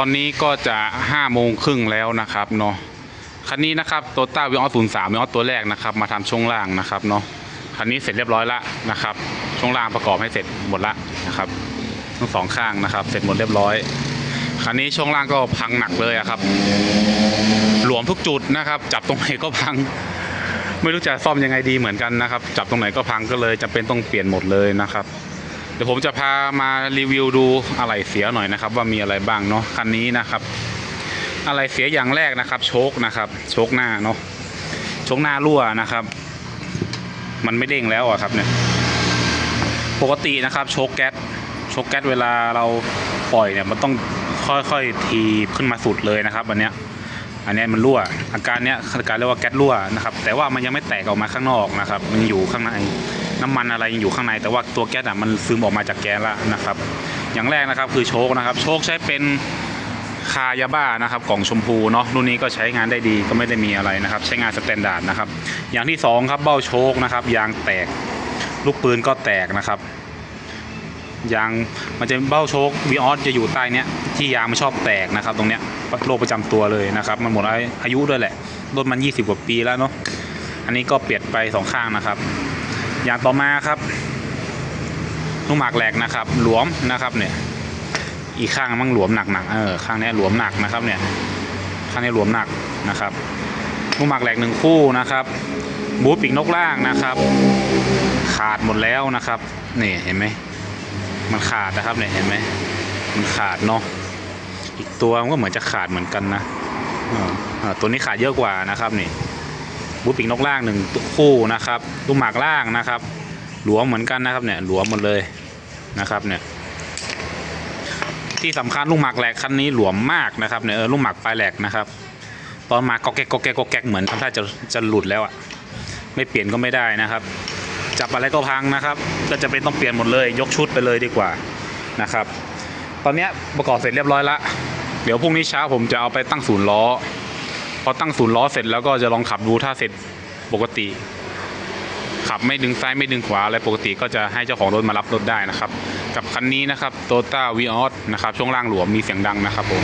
ตอนนี้ก็จะห้าโมงครึ่งแล้วนะครับเนาะคันนี้นะครับโตต้าวิออสศูนย์สามวิออสตัวแรกนะครับ มาทำช่วงล่างนะครับเนาะคันนี้เสร็จเรียบร้อยละนะครับ ช่วงล่างประกอบให้เสร็จหมดละนะครับทั้งสองข้างนะครับ เสร็จหมดเรียบร้อยคันนี้ช่วงล่างก็พังหนักเลยอะครับ หลวมทุกจุดนะครับ จับตรงไหนก็พัง ไม่รู้จะซ่อมยังไงดีเหมือนกันนะครับ จับตรงไหนก็พังก็เลยจะเป็นต้องเปลี่ยนหมดเลยนะครับ ดี๋ยวผมจะพามารีวิวดูอะไรเสียหน่อยนะครับ ว่ามีอะไรบ้างเนาะคันนี้นะครับ อะไรเสียอย่างแรกนะครับ โชคนะครับ โชคหน้าเนาะโชคหน้ารั่วนะครับ มันไม่เด้งแล้วอะครับเนี่ยปกตินะครับ โชคแก๊สโชคแก๊สเวลาเราปล่อยเนี่ยมันต้องค่อยๆทีขึ้นมาสุดเลยนะครับ อันเนี้ยอันเนี้ยมันรั่ว อาการเนี้ยอาการเรียกว่าแก๊สรั่วนะครับ แต่ว่ามันยังไม่แตกออกมาข้างนอกนะครับ มันอยู่ข้างใน น้ำมันอะไรยังอยู่ข้างใน แต่ว่าตัวแก๊สอะมันซึมออกมาจากแก๊สแล้วนะครับ อย่างแรกนะครับคือโชคนะครับ โชคใช้เป็นคายาบ้านะครับกล่องชมพูเนาะรุ่นนี้ก็ใช้งานได้ดีก็ไม่ได้มีอะไรนะครับ ใช้งานสแตนดาร์ดนะครับ อย่างที่สองครับเบ้าโชคนะครับ ยางแตก ลูกปืนก็แตกนะครับยางมันจะเบ้าโชควีออสจะอยู่ใต้เนี้ยที่ยางมันชอบแตกนะครับ ตรงเนี้ยโรคประจำตัวเลยนะครับ มันหมดอายุด้วยแหละรถมัน 20 กว่าปีแล้วเนาะอันนี้ก็เปลี่ยนไปสองข้างนะครับ อย่างต่อมาครับลูกหมากแหลกนะครับ หลวมนะครับเนี่ย อีกข้างมั่งหลวมหนักๆเออข้างนี้หลวมหนักนะครับเนี่ย ข้างนี้หลวมหนักนะครับลูกหมากแหลกหนึ่งคู่นะครับ บูทปีกนกล่างนะครับ ขาดหมดแล้วนะครับนี่เห็นไหมมันขาดนะครับเนี่ยเห็นไหมมันขาดเนาะอีกตัวมันก็เหมือนจะขาดเหมือนกันนะออเอตัวนี้ขาดเยอะกว่านะครับนี่ บูทปีกนกล่างหนึ่งตัวคู่นะครับลูกหมากล่างนะครับ หลวมเหมือนกันนะครับเนี่ยหลวมหมดเลยนะครับเนี่ยที่สำคัญลูกหมากแหลกคันนี้หลวมมากนะครับเนี่ยเออลูกหมากปลายแหลกนะครับตอนมาก็แกกก็แกกก็แกกเหมือนทำท่าจะจะหลุดแล้วอะไม่เปลี่ยนก็ไม่ได้นะครับ จับอะไรก็พังนะครับ ก็จะเป็นต้องเปลี่ยนหมดเลย ยกชุดไปเลยดีกว่านะครับ ตอนนี้ประกอบเสร็จเรียบร้อยละเดี๋ยวพรุ่งนี้เช้าผมจะเอาไปตั้งศูนย์ล้อ พอตั้งศูนย์ล้อเสร็จแล้วก็จะลองขับดูถ้าเสร็จปกติ ขับไม่ดึงซ้ายไม่ดึงขวาอะไรปกติก็จะให้เจ้าของรถมารับรถได้นะครับ กับคันนี้นะครับโตต้าวีออสนะครับช่วงล่างหลวมมีเสียงดังนะครับผม